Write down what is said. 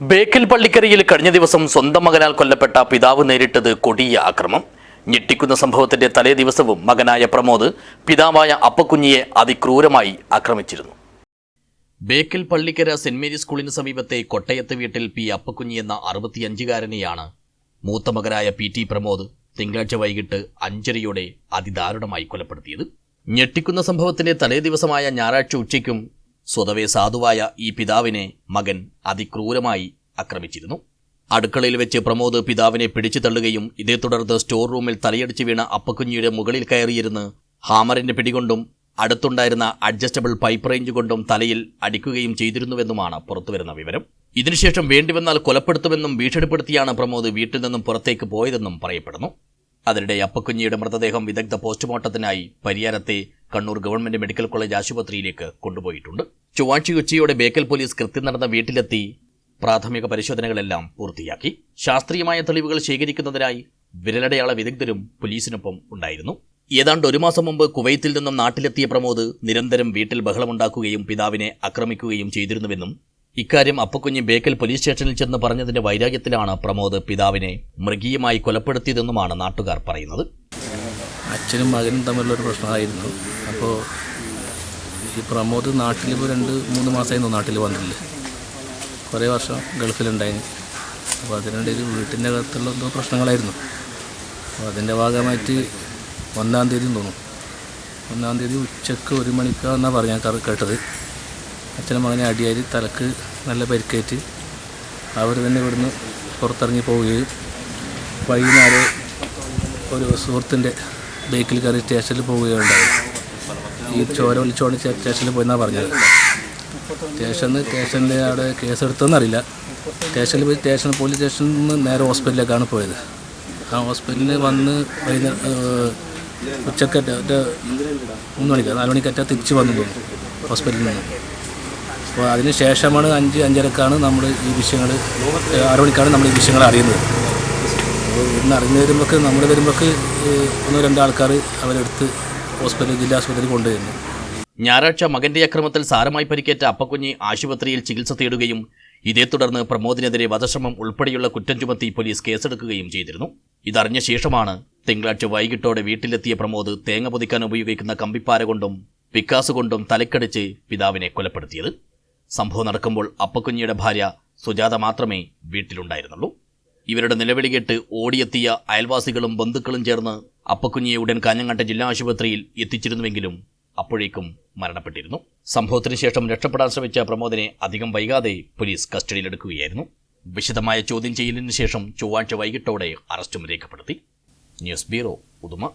ബേക്കൽ പള്ളിക്കരയിൽ കഴിഞ്ഞ ദിവസം സ്വന്തം മകനാൽ കൊല്ലപ്പെട്ട പിതാവ് നേരിട്ടത് കൊടിയ ആക്രമം. ഞെട്ടിക്കുന്ന സംഭവത്തിന്റെ തലേ ദിവസവും മകനായ പ്രമോദ് പിതാവായ അപ്പക്കുഞ്ഞിയെ അതിക്രൂരമായി ആക്രമിച്ചിരുന്നു. ബേക്കൽ പള്ളിക്കര സെന്റ് മേരീസ് സ്കൂളിന് സമീപത്തെ കൊട്ടയത്ത് വീട്ടിൽ പി അപ്പക്കുഞ്ഞി എന്ന അറുപത്തിയഞ്ചുകാരനെയാണ് മൂത്ത മകനായ പി ടി പ്രമോദ് തിങ്കളാഴ്ച വൈകിട്ട് അഞ്ചരയോടെ അതിദാരുണമായി കൊലപ്പെടുത്തിയത്. ഞെട്ടിക്കുന്ന സംഭവത്തിന്റെ തലേ ദിവസമായ ഞായറാഴ്ച ഉച്ചയ്ക്കും സ്വതവേ സാധുവായ ഈ പിതാവിനെ മകൻ അതിക്രൂരമായി ആക്രമിച്ചിരുന്നു. അടുക്കളയിൽ വെച്ച് പ്രമോദ് പിതാവിനെ പിടിച്ചു തള്ളുകയും ഇതേ തുടർന്ന് സ്റ്റോർ റൂമിൽ തലയടിച്ച് വീണ അപ്പക്കുഞ്ഞിയുടെ മുകളിൽ കയറിയിരുന്ന് ഹാമറിന്റെ പിടികൊണ്ടും അടുത്തുണ്ടായിരുന്ന അഡ്ജസ്റ്റബിൾ പൈപ്പ് റേഞ്ച് കൊണ്ടും തലയിൽ അടിക്കുകയും ചെയ്തിരുന്നുവെന്നുമാണ് പുറത്തുവരുന്ന വിവരം. ഇതിനുശേഷം വേണ്ടിവന്നാൽ കൊലപ്പെടുത്തുമെന്നും ഭീഷണിപ്പെടുത്തിയാണ് പ്രമോദ് വീട്ടിൽ നിന്നും പുറത്തേക്ക് പോയതെന്നും പറയപ്പെടുന്നു. അതിനിടെ അപ്പക്കുഞ്ഞിയുടെ മൃതദേഹം വിദഗ്ധ പോസ്റ്റ്മോർട്ടത്തിനായി പരിയാരത്തെ കണ്ണൂർ ഗവൺമെന്റ് മെഡിക്കൽ കോളേജ് ആശുപത്രിയിലേക്ക് കൊണ്ടുപോയിട്ടുണ്ട്. ചൊവ്വാഴ്ച ഉച്ചയോടെ ബേക്കൽ പോലീസ് കൃത്യം നടന്ന വീട്ടിലെത്തി പ്രാഥമിക പരിശോധനകളെല്ലാം പൂർത്തിയാക്കി. ശാസ്ത്രീയമായ തെളിവുകൾ ശേഖരിക്കുന്നതിനായി വിരലടയാള വിദഗ്ധരും പോലീസിനൊപ്പം ഉണ്ടായിരുന്നു. ഏതാണ്ട് ഒരു മാസം മുമ്പ് കുവൈത്തിൽ നിന്നും നാട്ടിലെത്തിയ പ്രമോദ് നിരന്തരം വീട്ടിൽ ബഹളമുണ്ടാക്കുകയും പിതാവിനെ ആക്രമിക്കുകയും ചെയ്തിരുന്നുവെന്നും ഇക്കാര്യം അപ്പക്കുഞ്ഞ് ബേക്കൽ പോലീസ് സ്റ്റേഷനിൽ ചെന്ന് പറഞ്ഞതിന്റെ വൈരാഗ്യത്തിലാണ് പ്രമോദ് പിതാവിനെ മൃഗീയമായി കൊലപ്പെടുത്തിയതെന്നുമാണ് നാട്ടുകാർ പറയുന്നത്. അച്ഛനും മകനും തമ്മിലുള്ളൊരു പ്രശ്നമായിരുന്നു. അപ്പോൾ ഈ പ്രമോദ് നാട്ടിൽ ഇപ്പോൾ രണ്ട് മൂന്ന് മാസമായിരുന്നു നാട്ടിൽ വന്നിട്ടില്ല. കുറേ വർഷം ഗൾഫിലുണ്ടായിരുന്നു അപ്പോൾ അതിനിടയിൽ വീട്ടിന്റെ അകത്തുള്ള എന്തോ പ്രശ്നങ്ങളായിരുന്നു. അപ്പോൾ അതിന്റെ ഭാഗമായിട്ട് ഒന്നാം തീയതി തോന്നും ഒന്നാം തീയതി ഉച്ചയ്ക്ക് ഒരു മണിക്കാന്നാണ് പറഞ്ഞാൽ കറ- കേട്ടത്. അച്ഛനും മകനെ അടിയായി തലക്ക് നല്ല പരിക്കേറ്റ് അവർ തന്നെ ഇവിടുന്ന് പുറത്തിറങ്ങി പോവുകയും വൈകുന്നേരം ഒരു സുഹൃത്തിന്റെ ബൈക്കിൽ കയറി സ്റ്റേഷനിൽ പോവുകയുണ്ടായി. ഈ ചോര വിളിച്ചോണ്ട് സ്റ്റേ- സ്റ്റേഷനിൽ പോയെന്നാണ് പറഞ്ഞത്? സ്റ്റേഷനിൽ സ്റ്റേഷനിൽ അവിടെ കേസെടുത്തെന്നറിയില്ല സ്റ്റേഷനിൽ പോയി സ്റ്റേഷൻ പോലീസ് സ്റ്റേഷനിൽ നിന്ന് നേരെ ഹോസ്പിറ്റലിലേക്കാണ് പോയത്. ആ ഹോസ്പിറ്റലിൽ വന്ന് വൈകുന്നേരം ഉച്ചക്കറ്റ മൂന്ന് മണിക്ക് നാല് മണിക്കറ്റ തിരിച്ച് വന്നു തോന്നുന്നു ഹോസ്പിറ്റലിൽ നിന്ന്. അപ്പോൾ അതിന് ശേഷമാണ് അഞ്ച് അഞ്ചരക്കാണ് നമ്മൾ ഈ വിഷയങ്ങൾ ആറ് മണിക്കാണ് നമ്മൾ ഈ വിഷയങ്ങൾ അറിയുന്നത്. അപ്പോൾ ഇന്ന് അറിഞ്ഞു വരുമ്പോഴൊക്കെ നമ്മൾ വരുമ്പോഴൊക്കെ ഒന്നോ രണ്ടോ ആൾക്കാർ അവരെടുത്ത് ഹോസ്പിറ്റൽ ജില്ലാ ആശുപത്രിയിൽ കൊണ്ടുവരുന്നു. ഞായറാഴ്ച മകന്റെ അക്രമത്തിൽ സാരമായി പരിക്കേറ്റ അപ്പക്കുഞ്ഞി ആശുപത്രിയിൽ ചികിത്സ തേടുകയും ഇതേ തുടർന്ന് പ്രമോദിനെതിരെ വധശ്രമം ഉൾപ്പെടെയുള്ള കുറ്റം ചുമത്തി പോലീസ് കേസെടുക്കുകയും ചെയ്തിരുന്നു. ഇതറിഞ്ഞ ശേഷമാണ് തിങ്കളാഴ്ച വൈകിട്ടോടെ വീട്ടിലെത്തിയ പ്രമോദ് തേങ്ങ പൊതിക്കാൻ ഉപയോഗിക്കുന്ന കമ്പിപ്പാര കൊണ്ടും പിക്കാസ് കൊണ്ടും തലക്കടിച്ച് പിതാവിനെ കൊലപ്പെടുത്തിയത്. സംഭവം നടക്കുമ്പോൾ അപ്പക്കുഞ്ഞിയുടെ ഭാര്യ സുജാത മാത്രമേ വീട്ടിലുണ്ടായിരുന്നുള്ളൂ. ഇവരുടെ നിലവിളി കേട്ട് ഓടിയെത്തിയ അയൽവാസികളും ബന്ധുക്കളും ചേർന്ന് അപ്പക്കുഞ്ഞിയെ ഉടൻ കാഞ്ഞങ്ങാട്ടെ ജില്ലാ ആശുപത്രിയിൽ എത്തിച്ചിരുന്നുവെങ്കിലും അപ്പോഴേക്കും മരണപ്പെട്ടിരുന്നു. സംഭവത്തിന് ശേഷം രക്ഷപ്പെടാൻ ശ്രമിച്ച പ്രമോദിനെ അധികം വൈകാതെ പോലീസ് കസ്റ്റഡിയിലെടുക്കുകയായിരുന്നു. വിശദമായ ചോദ്യം ചെയ്യലിന് ശേഷം ചൊവ്വാഴ്ച വൈകിട്ടോടെ അറസ്റ്റും രേഖപ്പെടുത്തി. News bureau Uduma.